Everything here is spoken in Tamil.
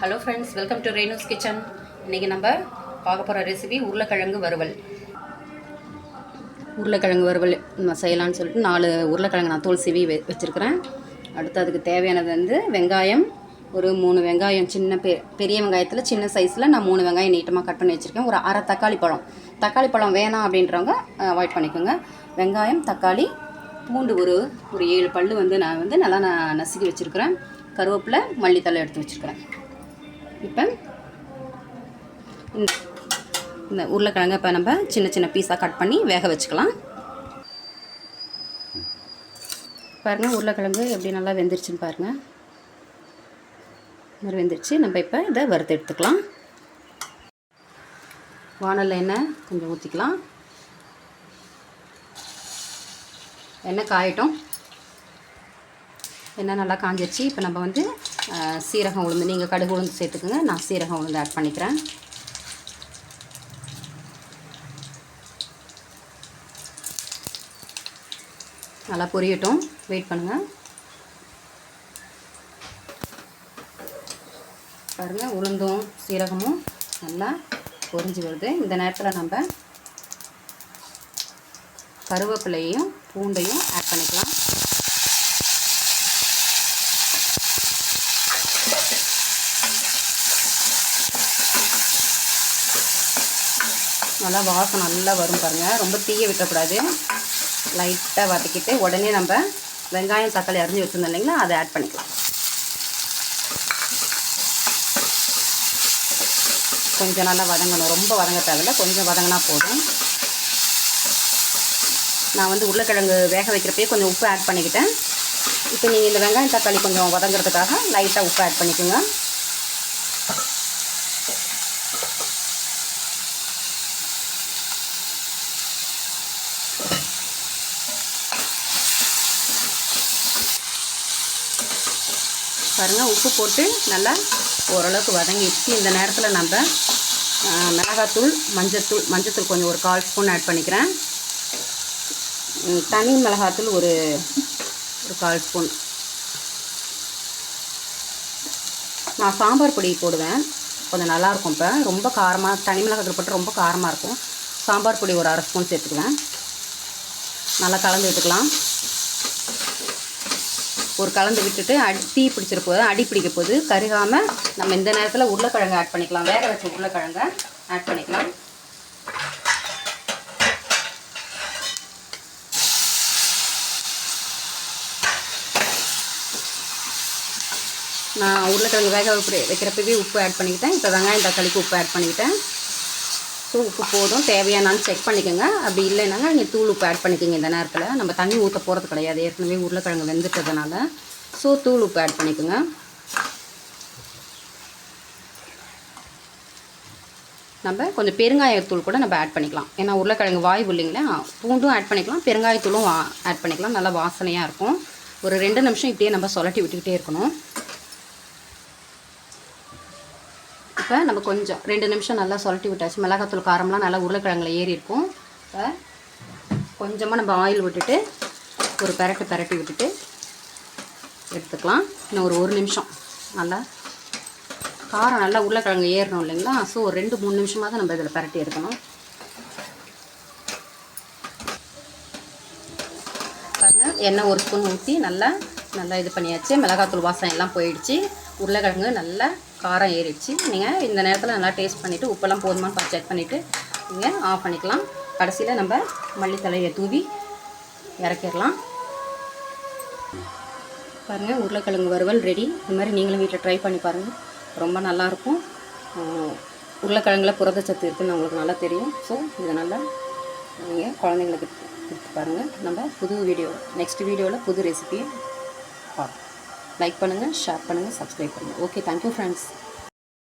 Hello friends welcome to Renu's kitchen இன்றைக்கி நம்ம பார்க்க போகிற ரெசிபி உருளைக்கிழங்கு வறுவல். உருளைக்கிழங்கு வறுவல் நம்ம செய்யலான்னு சொல்லிட்டு நாலு உருளைக்கிழங்கு நான் தோல் சிவி வெ வச்சுருக்கிறேன். அடுத்து அதுக்கு தேவையானது வந்து வெங்காயம். ஒரு மூணு வெங்காயம் சின்ன பெ பெரிய வெங்காயத்தில் சின்ன சைஸில் நான் மூணு வெங்காயம் நீட்டமாக கட் பண்ணி வச்சுருக்கேன். ஒரு அரை தக்காளி பழம். தக்காளி பழம் வேணாம் அப்படின்றவங்க அவாய்ட் பண்ணிக்கோங்க. வெங்காயம் தக்காளி பூண்டு ஒரு ஒரு ஏழு பல்லு வந்து நான் வந்து நல்லா நான் நசுக்கி வச்சுருக்கிறேன். கருவேப்பிலை மல்லித்தலை எடுத்து வச்சுருக்கிறேன். இப்போ இந்த இந்த இப்போ நம்ம சின்ன சின்ன பீஸாக கட் பண்ணி வேக வச்சுக்கலாம். பாருங்கள் உருளைக்கிழங்கு எப்படி நல்லா வெந்துருச்சுன்னு பாருங்கள் மாதிரி வெந்துருச்சு. நம்ம இப்போ இதை வறுத்து எடுத்துக்கலாம். வானல் எண்ணெய் கொஞ்சம் ஊற்றிக்கலாம் எண்ணெய் காயட்டும். எண்ணெய் நல்லா காஞ்சிருச்சு இப்போ நம்ம வந்து சீரகம் உளுந்து நீங்கள் கடுகு உளுந்து சேர்த்துக்குங்க. நான் சீரகம் உளுந்து ஆட் பண்ணிக்கிறேன். நல்லா பொரியட்டும். வெயிட் பண்ணுங்கள் பாருங்கள் உளுந்தும் சீரகமும் நல்லா பொரிஞ்சு வருது. இந்த நேரத்தில் நம்ம கருவேப்பிலையும் பூண்டையும் ஆட் பண்ணிக்கலாம். நல்லா வாசம் நல்லா வரும் பாருங்கள் ரொம்ப தீய விட்டக்கூடாது. லைட்டாக வதக்கிட்டு உடனே நம்ம வெங்காயம் தக்காளி அரிஞ்சு வச்சுருந்தோம் இல்லைங்களா அதை ஆட் பண்ணிக்கலாம். கொஞ்சம் நல்லா வதங்கணும். ரொம்ப வதங்க தேவையில்ல. கொஞ்சம் வதங்கினா போதும். நான் வந்து உருளைக்கிழங்கு வேக வைக்கிறப்பயே கொஞ்சம் உப்பு ஆட் பண்ணிக்கிட்டேன். இப்போ நீங்கள் இந்த வெங்காயம் தக்காளி கொஞ்சம் வதங்குறதுக்காக லைட்டாக உப்பு ஆட் பண்ணிக்கோங்க. பாருங்கள் உப்பு போட்டு நல்லா ஓரளவுக்கு வதங்கிடுச்சு இந்த நேரத்தில் நம்ம மிளகாத்தூள் மஞ்சத்தூள் மஞ்சத்தூள் கொஞ்சம் ஒரு கால் ஸ்பூன் ஆட் பண்ணிக்கிறேன். தனி மிளகாத்தூள் ஒரு ஒரு கால் ஸ்பூன். நான் சாம்பார் பொடி போடுவேன். கொஞ்சம் நல்லாயிருக்கும் இப்போ. ரொம்ப காரமாக தனி மிளகாத்தூள் போட்டு ரொம்ப காரமாக இருக்கும். சாம்பார் பொடி ஒரு அரை ஸ்பூன் சேர்த்துக்குவேன். நல்லா கலந்து விட்டுக்கலாம். ஒரு கலந்து விட்டுட்டு அடி தீ பிடிச்சிரு போது அடி பிடிக்க போது கருகாமல் நம்ம இந்த நேரத்தில் உருளைக்கிழங்கு ஆட் பண்ணிக்கலாம். வேக வச்ச உருளைக்கிழங்க ஆட் பண்ணிக்கலாம். நான் உருளைக்கிழங்கு வேக வைக்கிறப்பவே உப்பு ஆட் பண்ணிக்கிட்டேன். இப்போ வெங்காயம் தக்காளிக்கு உப்பு ஆட் பண்ணிக்கிட்டேன். ஸோ உப்பு போதும். தேவையானான்னு செக் பண்ணிக்கோங்க. அப்படி இல்லைனாங்க நீங்கள் தூள் உப்பு ஆட் பண்ணிக்கோங்க இந்த நேரத்தில். நம்ம தண்ணி ஊற்ற போகிறது கிடையாது. ஏற்கனவே உருளைக்கிழங்கு வெந்துட்டதுனால. ஸோ தூள் உப்பு ஆட் பண்ணிக்கோங்க. நம்ம கொஞ்சம் பெருங்காயத்தூள் கூட நம்ம ஆட் பண்ணிக்கலாம். ஏன்னா உருளைக்கிழங்கு வாய்வு இல்லைங்களா பூண்டும் ஆட் பண்ணிக்கலாம். பெருங்காயத்தூளும் ஆட் பண்ணிக்கலாம். நல்லா வாசனையாக இருக்கும். ஒரு ரெண்டு நிமிஷம் இப்படியே நம்ம சொலட்டி விட்டுக்கிட்டே இருக்கணும். இப்போ நம்ம கொஞ்சம் ரெண்டு நிமிஷம் நல்லா சொலட்டி விட்டாச்சு. மிளகாத்தூள் காரம்லாம் நல்லா உருளைக்கிழங்குல ஏறி இருக்கும். இப்போ கொஞ்சமாக நம்ம ஆயில் விட்டுட்டு ஒரு பெரட்டு பெரட்டி விட்டுட்டு எடுத்துக்கலாம். இன்னும் ஒரு ஒரு நிமிஷம். நல்லா காரம் நல்லா உருளைக்கிழங்கு ஏறணும் இல்லைங்களா? ஸோ ஒரு ரெண்டு மூணு நிமிஷமாக தான் நம்ம இதில் பெரட்டி எடுக்கணும். எண்ணெய் ஒரு ஸ்பூன் ஊற்றி நல்லா நல்லா இது பண்ணியாச்சு. மிளகாத்தூள் வாசம் எல்லாம் போயிடுச்சு. உருளைக்கிழங்கு நல்லா காரம் ஏறிடுச்சு. நீங்கள் இந்த நேரத்தில் நல்லா டேஸ்ட் பண்ணிவிட்டு உப்பெல்லாம் போதுமான்னு பார்த்து செக் பண்ணிவிட்டு நீங்கள் ஆஃப் பண்ணிக்கலாம். கடைசியில் நம்ம மல்லித்தலையை தூவி இறக்கிடலாம். பாருங்கள் உருளைக்கிழங்கு வறுவல் ரெடி இந்த மாதிரி நீங்களும் வீட்டில் ட்ரை பண்ணி பாருங்கள் ரொம்ப நல்லாயிருக்கும் உருளைக்கிழங்குல புரதச்சத்து இருக்குதுன்னு உங்களுக்கு நல்லா தெரியும். ஸோ இதை நல்லா நீங்கள் குழந்தைங்களுக்கு கொடுத்து பாருங்கள் நம்ம புது வீடியோ நெக்ஸ்ட் வீடியோவில் புது ரெசிபியை பார்ப்போம். லைக் பண்ணுங்கள் ஷேர் பண்ணுங்கள் சப்ஸ்கிரைப் பண்ணுங்கள் ஓகே தேங்க்யூ ஃப்ரெண்ட்ஸ்